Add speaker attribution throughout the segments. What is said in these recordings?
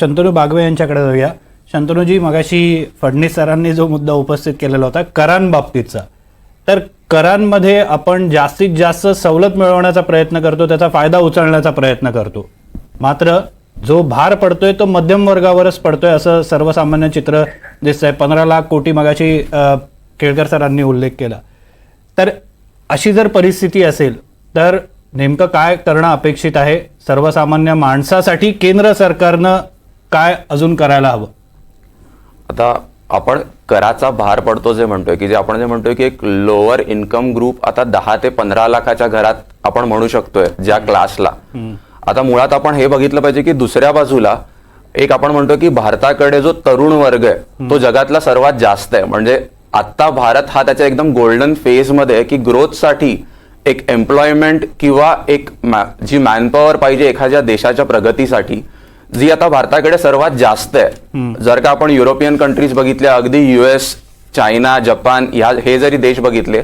Speaker 1: शंतनू बागवे यांच्याकडे जाऊया. शंतनूजी मगाशी फडणवीस सरांनी जो मुद्दा उपस्थित केलेला होता करांबाबतीतचा तर करांमध्ये आपण जास्तीत जास्त सवलत मिळवण्याचा प्रयत्न करतो त्याचा फायदा उचलण्याचा प्रयत्न करतो. मात्र जो भार पडतोय तो मध्यम वर्गावरच पडतोय असं सर्वसामान्य चित्र दिसतंय. पंधरा लाख कोटी मगाशी केळकर सरांनी उल्लेख केला. तर अशी जर परिस्थिती असेल तर नेमकं काय करणं अपेक्षित आहे? सर्वसामान्य माणसासाठी केंद्र सरकारनं काय अजून करायला हवं?
Speaker 2: आता आपण कराचा भार पडतो जे म्हणतोय की जे आपण जे म्हणतोय की एक लोअर इन्कम ग्रुप आता दहा ते पंधरा लाखाच्या घरात आपण म्हणू शकतोय ज्या क्लासला आता मुळात आपण हे बघितलं पाहिजे की दुसऱ्या बाजूला एक आपण म्हणतो की भारताकडे जो तरुण वर्ग आहे तो जगातला सर्वात जास्त आहे. म्हणजे आता भारत हा त्याच्या एकदम गोल्डन फेजमध्ये आहे की ग्रोथसाठी एक एम्प्लॉयमेंट किंवा एक मा- जी मॅनपॉवर पाहिजे एखाद्या देशाच्या प्रगतीसाठी जी आता भारताकडे सर्वात जास्त आहे. जर का आपण युरोपियन कंट्रीज बघितल्या अगदी युएस चायना जपान ह्या हे जरी देश बघितले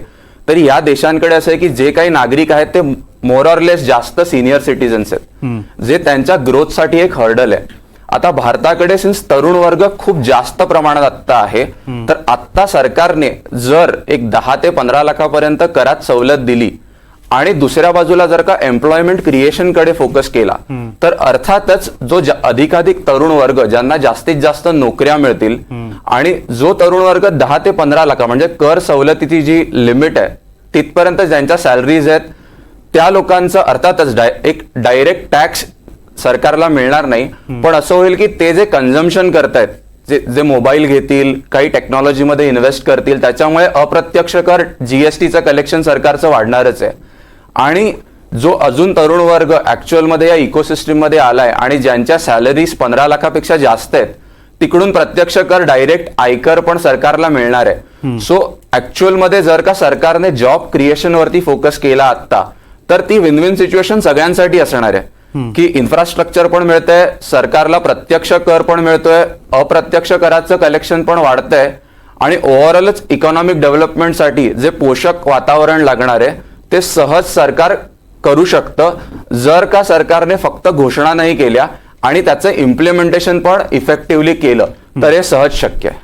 Speaker 2: तरी या देशांकडे असं आहे की जे काही नागरिक आहेत ते मोर ऑर लेस जास्त सिनियर सिटीजन्स आहेत. जे त्यांच्या ग्रोथसाठी एक हर्डल आहे. आता भारताकडे सिन्स तरुण वर्ग खूप जास्त प्रमाणात आत्ता आहे तर आत्ता सरकारने जर एक दहा ते पंधरा लाखापर्यंत करात सवलत दिली आणि दुसऱ्या बाजूला जर का एम्प्लॉयमेंट क्रिएशनकडे फोकस केला तर अर्थातच जो अधिकाधिक तरुण वर्ग ज्यांना जास्तीत जास्त नोकऱ्या मिळतील आणि जो तरुण वर्ग दहा ते पंधरा लाखा म्हणजे कर सवलतीची जी लिमिट आहे तिथपर्यंत ज्यांच्या सॅलरीज आहेत त्या लोकांचं अर्थातच एक डायरेक्ट टॅक्स सरकारला मिळणार नाही. पण असं होईल की ते जे कन्झम्पशन करतायत जे जे मोबाईल घेतील काही टेक्नॉलॉजीमध्ये इन्व्हेस्ट करतील त्याच्यामुळे अप्रत्यक्ष कर जीएसटीचं कलेक्शन सरकारचं वाढणारच आहे. आणि जो अजून तरुण वर्ग actual मध्ये या इकोसिस्टीममध्ये आलाय आणि ज्यांच्या सॅलरीज पंधरा लाखापेक्षा जास्त आहेत तिकडून प्रत्यक्ष कर डायरेक्ट आयकर पण सरकारला मिळणार आहे. सो ऍक्च्युअलमध्ये जर का सरकारने जॉब क्रिएशन वरती फोकस केला आता तर ती विन विन सिच्युएशन सगळ्यांसाठी असणार आहे. की इन्फ्रास्ट्रक्चर पण मिळतंय सरकारला प्रत्यक्ष कर पण मिळतोय अप्रत्यक्ष कराचं कलेक्शन पण वाढतंय आणि ओव्हरऑलच इकॉनॉमिक डेव्हलपमेंटसाठी जे पोषक वातावरण लागणार आहे ते सहज सरकार करू शकतं. जर का सरकारने फक्त घोषणा नाही केल्या आणि त्याचं इम्प्लिमेंटेशन पण इफेक्टिव्हली केलं तर हे सहज शक्य आहे.